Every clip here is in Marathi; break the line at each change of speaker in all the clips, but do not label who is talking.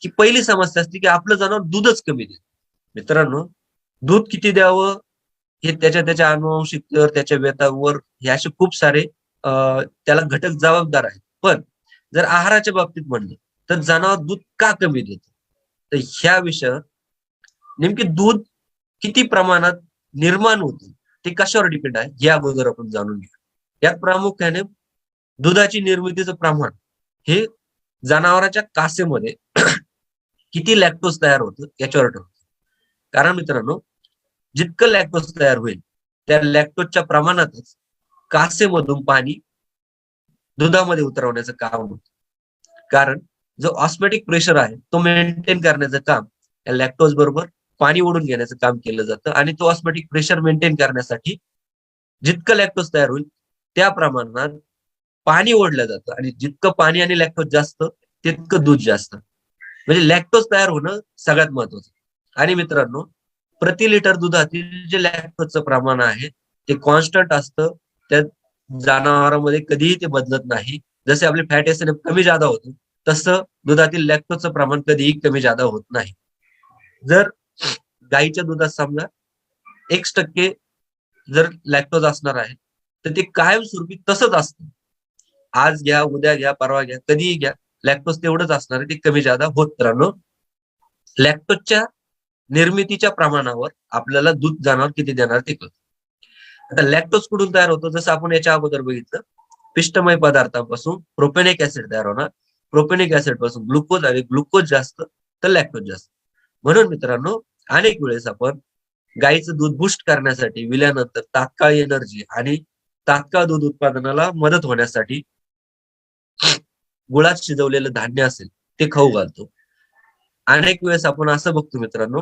की पहिली समस्या असते की आपलं जनावर दूधच कमी देत. मित्रांनो दूध किती द्यावं? हे त्याच्या त्याच्या अनुवंशिकतेवर त्याच्या वेतावर हे असे खूप सारे अं, त्याला घटक जबाबदार आहेत. पण जर आहाराच्या बाबतीत म्हणलं तर जनावर दूध का कमी देत? तर ह्या विषयावर नेमके दूध किती प्रमाणात निर्माण होते ते कशावर डिपेंड आहे हे अगोदर आपण जाणून घेऊ. यात प्रामुख्याने दुधाची निर्मितीचं प्रमाण हे जनावरांच्या कासेमध्ये किती लॅक्टोज तयार होतं याच्यावर ठरवतो कारण मित्रांनो जितकं लॅक्टोज तयार होईल त्या लॅक्टोजच्या प्रमाणातच कासेमधून पाणी दुधामध्ये उतरवण्याचं काम होतं. कारण जो ऑस्मॅटिक प्रेशर आहे तो मेंटेन करण्याचं काम या लॅक्टोज बरोबर पाणी ओढून घेण्याचं काम केलं जातं आणि तो ऑस्मॅटिक प्रेशर मेंटेन करण्यासाठी जितकं लॅक्टोज तयार होईल त्या प्रमाणात पाणी ओढलं जातं. आणि जितकं पाणी आणि लॅक्टोज जास्त तितकं दूध जास्त. म्हणजे लॅक्टोज तयार होणं सगळ्यात महत्वाचं. आणि मित्रांनो प्रति लिटर दुधातील जे लॅक्टोजचं प्रमाण आहे ते कॉन्स्टंट असतं. त्या जनावरांमध्ये कधीही ते बदलत नाही. जसे आपले फॅट एसिड कमी जादा होतो तसं दुधातील लॅक्टोजचं प्रमाण कधीही कमी जादा होत नाही. जर गाईच्या दुधात समजा एक टक्के जर लॅक्टोज असणार आहे तर ते कायमस्वरूपी तसंच असतं. आज घ्या उद्या घ्या परवा घ्या कधीही घ्या. लॅक्टोज तेवढंच असणार आहे ते कमी जादा होत राहणं. लॅक्टोजच्या निर्मितीच्या प्रमाणावर आपल्याला दूध जनावर किती देणार ते कळत. आता लॅक्टोज कुठून तयार होतो? जसं आपण याच्या अगोदर बघितलं पिष्टमय पदार्थापासून प्रोपेनिक ऍसिड तयार होणार. प्रोपेनिक ऍसिडपासून ग्लुकोज आणि ग्लुकोज जास्त तर लॅक्टोज जास्त. म्हणून मित्रांनो अनेक वेळेस आपण गायीचं दूध बुस्ट करण्यासाठी विल्यानंतर तात्काळ एनर्जी आणि तात्काळ दूध उत्पादनाला मदत होण्यासाठी गुळात शिजवलेलं धान्य असेल ते खाऊ घालतो. अनेक वेळेस आपण असं बघतो मित्रांनो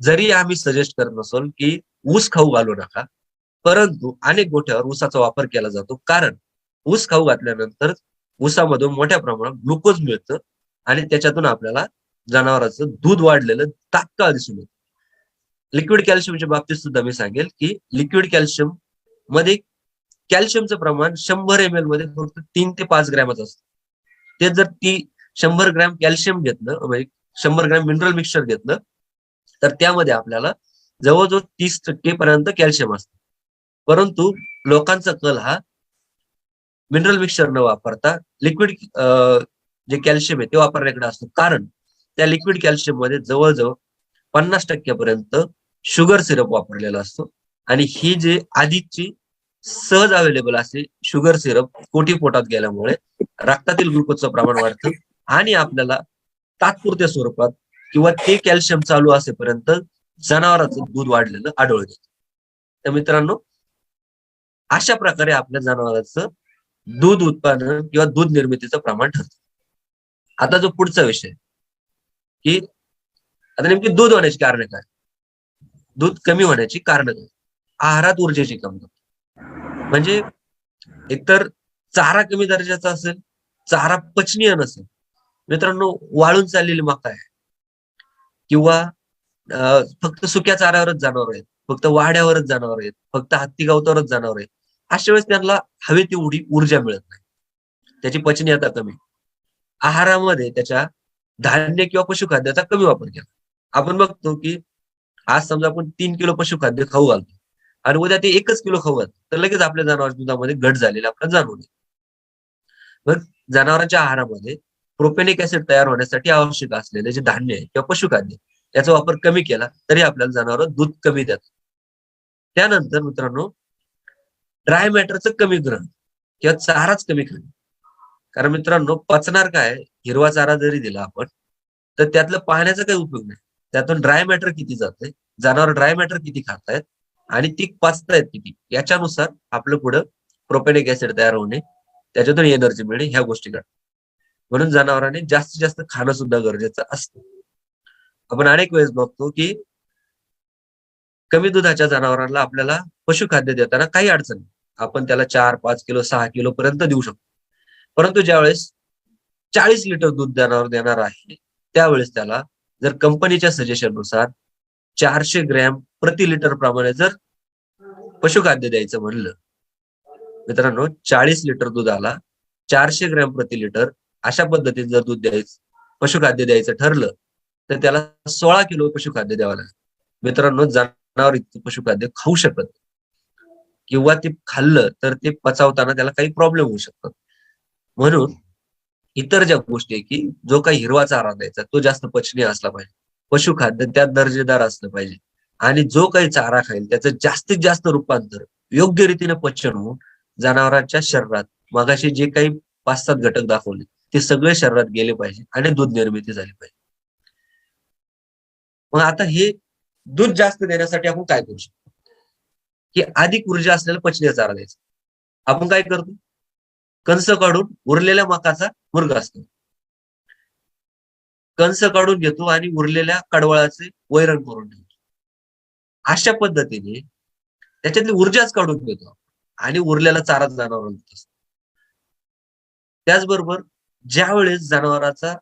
जरी आम्ही सजेस्ट करत नसोल की ऊस खाऊ घालू नका परंतु अनेक गोठ्यावर ऊसाचा वापर केला जातो. कारण ऊस खाऊ घातल्यानंतर ऊसामधून मोठ्या प्रमाणात ग्लुकोज मिळतं आणि त्याच्यातून आपल्याला जनावरांचं दूध वाढलेलं तात्काळ दिसून येतं. लिक्विड कॅल्शियमच्या बाबतीत सुद्धा मी सांगेल की लिक्विड कॅल्शियममध्ये कॅल्शियमचं प्रमाण शंभर एम एलमध्ये फक्त तीन ते पाच ग्रॅमच असतं. ते जर ती शंभर ग्रॅम कॅल्शियम घेतलं म्हणजे शंभर ग्रॅम मिनरल मिक्सचर घेतलं तर त्यामध्ये आपल्याला जवळजवळ तीस टक्के पर्यंत कॅल्शियम असतं. परंतु लोकांचा कल हा मिनरल मिक्सचर न वापरता लिक्विड जे कॅल्शियम आहे ते वापरण्याकडे असतो. कारण त्या लिक्विड कॅल्शियममध्ये जवळजवळ पन्नास टक्क्यापर्यंत शुगर सिरप वापरलेला असतो. आणि ही जे आधीची सहज अवेलेबल असे शुगर सिरप कोटी पोटात गेल्यामुळे रक्तातील ग्लुकोजचं प्रमाण वाढतं आणि आपल्याला तात्पुरत्या स्वरूपात किंवा ते कॅल्शियम चालू असेपर्यंत जनावरांचं दूध वाढलेलं आढळून येतं. तर मित्रांनो अशा प्रकारे आपल्या जनावरांचं दूध उत्पादन किंवा दूध निर्मितीचं प्रमाण ठरतं. आता जो पुढचा विषय की आता नेमकी दूध होण्याची कारण काय? दूध कमी होण्याची कारण काय? आहारात ऊर्जेची कमतरता. म्हणजे एकतर चारा कमी दर्जाचा असेल चारा पचनीय नसेल मित्रांनो वाळून चाललेली मका आहे. किंवा फक्त सुक्या चाऱ्यावरच जाणार आहेत फक्त वाड्यावरच जनावर आहेत फक्त हत्ती गवतावरच जाणार आहेत. अशा वेळेस त्यांना हवी तेवढी ऊर्जा मिळत नाही. त्याची पचनीयता कमी. आहारामध्ये त्याच्या धान्य किंवा पशुखाद्याचा कमी वापर केला. आपण बघतो की आज समजा आपण तीन किलो पशुखाद्य खाऊ घालतो. आणि उद्या ते एकच किलो खवत तर लगेच आपल्या जनावर दुधामध्ये घट झालेला आपल्याला जाणवून मग जनावरांच्या आहारामध्ये प्रोपेनिक ऍसिड तयार होण्यासाठी आवश्यक असलेले जे धान्य आहे किंवा पशुखाद्य याचा वापर कमी केला तरी आपल्याला जनावर दूध कमी देतात. त्यानंतर मित्रांनो ड्राय मॅटरचं कमी ग्रहण किंवा चाराच कमी खाणे कारण मित्रांनो पचणार काय हिरवा चारा जरी दिला आपण तर त्यातलं पाहण्याचा काही उपयोग नाही. त्यातून ड्राय मॅटर किती जातंय? जनावर ड्राय मॅटर किती खातायत? आणि ती पाचतायत किती? याच्यानुसार आपलं पुढं प्रोपेनिक ऍसिड तयार होणे त्याच्यातून एनर्जी मिळणे ह्या गोष्टी घडतात. म्हणून जनावरांनी जास्तीत जास्त खाणं सुद्धा गरजेचं असतं. आपण अनेक वेळेस बघतो की कमी दुधाच्या जनावरांना आपल्याला पशुखाद्य देताना काही अडचण नाही. आपण त्याला चार पाच किलो सहा किलो पर्यंत देऊ शकतो. परंतु ज्यावेळेस चाळीस लिटर दूध जनावर देणार आहे त्यावेळेस त्याला जर कंपनीच्या सजेशननुसार चारशे ग्रॅम प्रति लिटर प्रमाणे जर पशुखाद्य द्यायचं म्हणलं मित्रांनो चाळीस लिटर दुधाला चारशे ग्रॅम प्रति लिटर अशा पद्धतीने जर दूध द्यायचं पशुखाद्य द्यायचं ठरलं तर त्याला सोळा किलो पशुखाद्य द्यावं लागेल. मित्रांनो जनावर इतकं पशुखाद्य खाऊ शकत नाही. किंवा ते खाल्लं तर ते पचावताना त्याला काही प्रॉब्लेम होऊ शकतात. म्हणून इतर ज्या गोष्टी आहे की जो काही हिरवा चारा द्यायचा तो जास्त पचनीय असला पाहिजे. पशुखाद्य त्यात दर्जेदार असलं पाहिजे. आणि जो काही चारा खाईल त्याचं जास्तीत जास्त रूपांतर योग्य रीतीने पचन होऊन जनावरांच्या शरीरात मगाशी जे काही पाच सात घटक दाखवले ते सगळे शरीरात गेले पाहिजे आणि दूध निर्मिती झाली पाहिजे. मग आता हे दूध जास्त देण्यासाठी आपण काय करू शकतो? की अधिक ऊर्जा असलेला पचनीय चारा द्यायचा. आपण काय करतो? कंस काढून उरलेल्या मकाचा मुर्ग असतो. कंस काढून घेतो आणि उरलेल्या कडवळाचे वैरण करून ठेवतो. अशा पद्धतीने त्याच्यातली ऊर्जाच काढून घेतो. आणि उरलेला चारा जनावर असतो. त्याचबरोबर ज्यावेळेस जनावराचा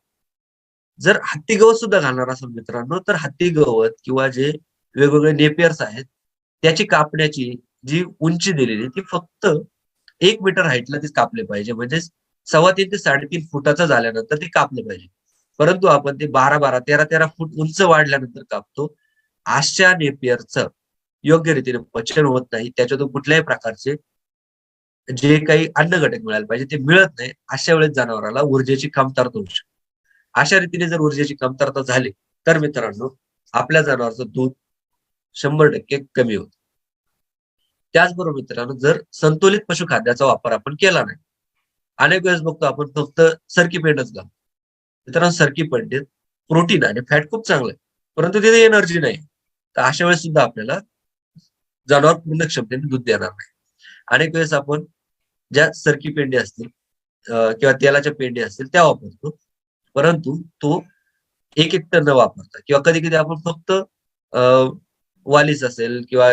जर हत्ती गवत सुद्धा घालणार असेल मित्रांनो तर हत्ती गवत किंवा जे वेगवेगळे नेपियर्स आहेत त्याची कापण्याची जी उंची दिलेली ती फक्त एक मीटर हाईटला ती कापले पाहिजे. म्हणजे सव्वा तीन ते साडेतीन फुटाचं झाल्यानंतर ते कापले पाहिजे. परंतु आपण ते बारा बारा तेरा तेरा फूट उंच वाढल्यानंतर कापतो. अशा नेपियरचं योग्य रीतीने पचन होत नाही. त्याच्यातून कुठल्याही प्रकारचे जे काही अन्न घटक मिळायला पाहिजे ते मिळत नाही. अशा वेळेस जनावराला ऊर्जेची कमतरता होऊ शकते. अशा रीतीने जर ऊर्जेची कमतरता झाली तर मित्रांनो आपल्या जनावरचं दूध शंभर टक्के कमी होत. त्याचबरोबर मित्रांनो जर संतुलित पशुखाद्याचा वापर आपण केला नाही अनेक वेळेस बघतो आपण फक्त सरकी पेंडच घालतो. मित्रांनो सरकी पेंडीत प्रोटीन आणि फॅट खूप चांगलं आहे परंतु तिथे एनर्जी नाही. तर अशा वेळेस सुद्धा आपल्याला जनावर पूर्ण क्षमतेने दूध देणार नाही. अनेक वेळेस आपण ज्या सरकी पेंडी असतील किंवा तेलाच्या पेंडी असतील त्या वापरतो. परंतु तो एक एक टन वापरता किंवा कधी कधी आपण फक्त वालीस असेल किंवा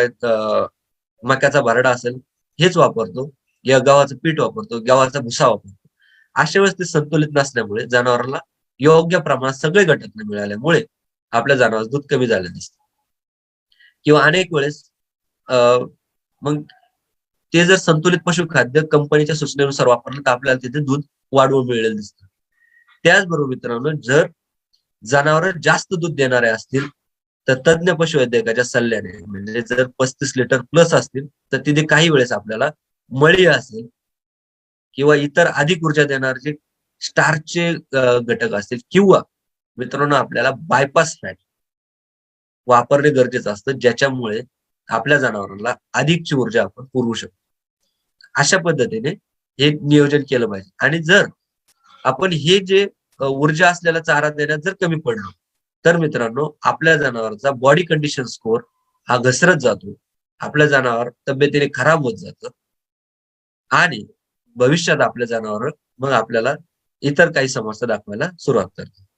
मक्याचा भरडा असेल हेच वापरतो. किंवा गव्हाचं पीठ वापरतो गव्हाचा भुसा वापरतो. अशा वेळेस ते संतुलित नसल्यामुळे जनावराला योग्य प्रमाणात सगळे घटक न मिळाल्यामुळे आपल्या जनावर दूध कमी झालं दिसतं किंवा अनेक वेळेस मग ते जर संतुलित पशुखाद्य कंपनीच्या सूचनेनुसार वापरलं तर आपल्याला तिथे दूध वाढवून मिळेल दिसतं. त्याचबरोबर मित्रांनो जर जनावर जास्त दूध देणारे असतील तर तज्ज्ञ पशुवैद्यकाच्या सल्ल्याने म्हणजे जर पस्तीस लिटर प्लस असतील तर तिथे काही वेळेस आपल्याला मळी असेल किंवा इतर अधिक ऊर्जा देणारे स्टारचे घटक असतील किंवा मित्रांनो आपल्याला बायपास फॅट वापरणे गरजेचं असतं ज्याच्यामुळे आपल्या जनावरांना अधिकची ऊर्जा आपण पुरवू शकतो. अशा पद्धतीने हे नियोजन केलं पाहिजे. आणि जर आपण हे जे ऊर्जा असलेला चारा देण्यात जर कमी पडलो तर मित्रांनो आपल्या जनावरांचा बॉडी कंडिशन स्कोर हा घसरत जातो. आपल्या जनावर तब्येतीने खराब होत जातं. आणि भविष्यात आपल्या जनावर मग आपल्याला इतर काही समस्या दाखवायला सुरुवात करते.